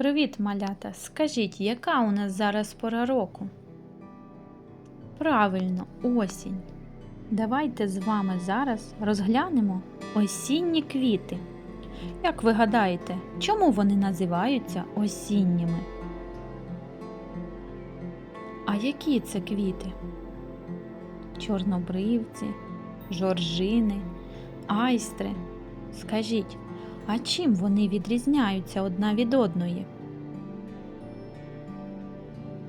Привіт, малята! Скажіть, яка у нас зараз пора року? Правильно, осінь. Давайте з вами зараз розглянемо осінні квіти. Як ви гадаєте, чому вони називаються осінніми? А які це квіти? Чорнобривці, жоржини, айстри. Скажіть, а чим вони відрізняються одна від одної?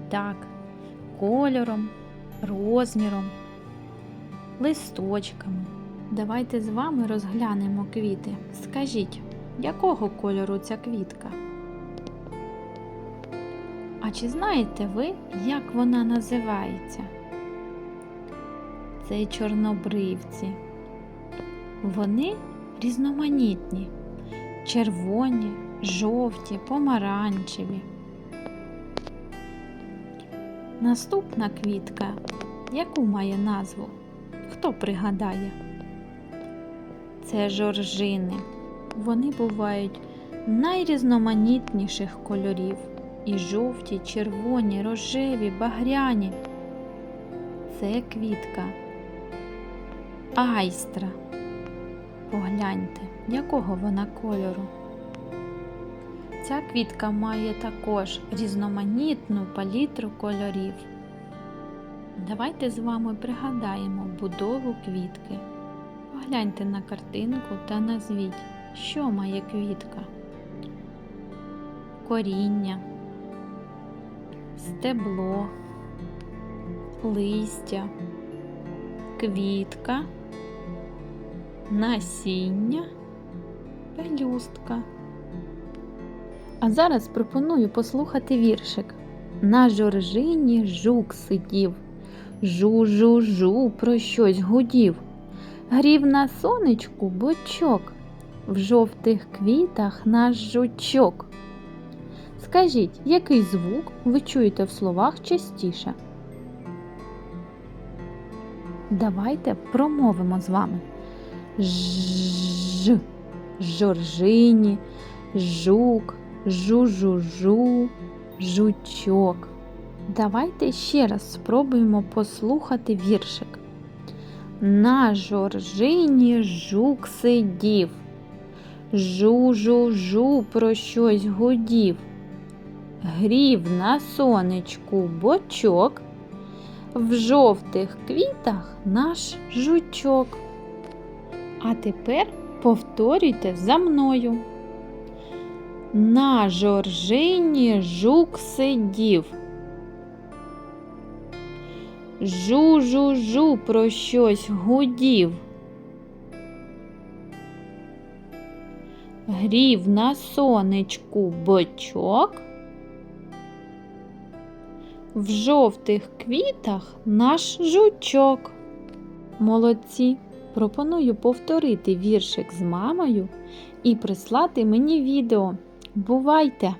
Так, кольором, розміром, листочками. Давайте з вами розглянемо квіти. Скажіть, якого кольору ця квітка? А чи знаєте ви, як вона називається? Це чорнобривці. Вони різноманітні, червоні, жовті, помаранчеві. Наступна квітка, яку має назву? Хто пригадає? Це жоржини. Вони бувають найрізноманітніших кольорів. І жовті, червоні, рожеві, багряні. Це квітка. Айстра. Погляньте, якого вона кольору. Ця квітка має також різноманітну палітру кольорів. Давайте з вами пригадаємо будову квітки. Погляньте на картинку та назвіть, що має квітка. Коріння, стебло, листя, квітка насіння, пелюстка. А зараз пропоную послухати віршик. На жоржині жук сидів, жу-жу-жу про щось гудів. Грів на сонечку бочок, в жовтих квітах наш жучок. Скажіть, який звук ви чуєте в словах частіше? Давайте промовимо з вами ж, жоржині, жук, жу-жу-жу, жучок. Давайте ще раз спробуємо послухати віршик. На жоржині жук сидів, жу-жу-жу про щось гудів, грів на сонечку бочок, в жовтих квітах наш жучок. А тепер повторюйте за мною. На жоржині жук сидів. Жу-жу-жу про щось гудів. Грів на сонечку бочок. В жовтих квітах наш жучок. Молодці! Пропоную повторити віршик з мамою і прислати мені відео. Бувайте!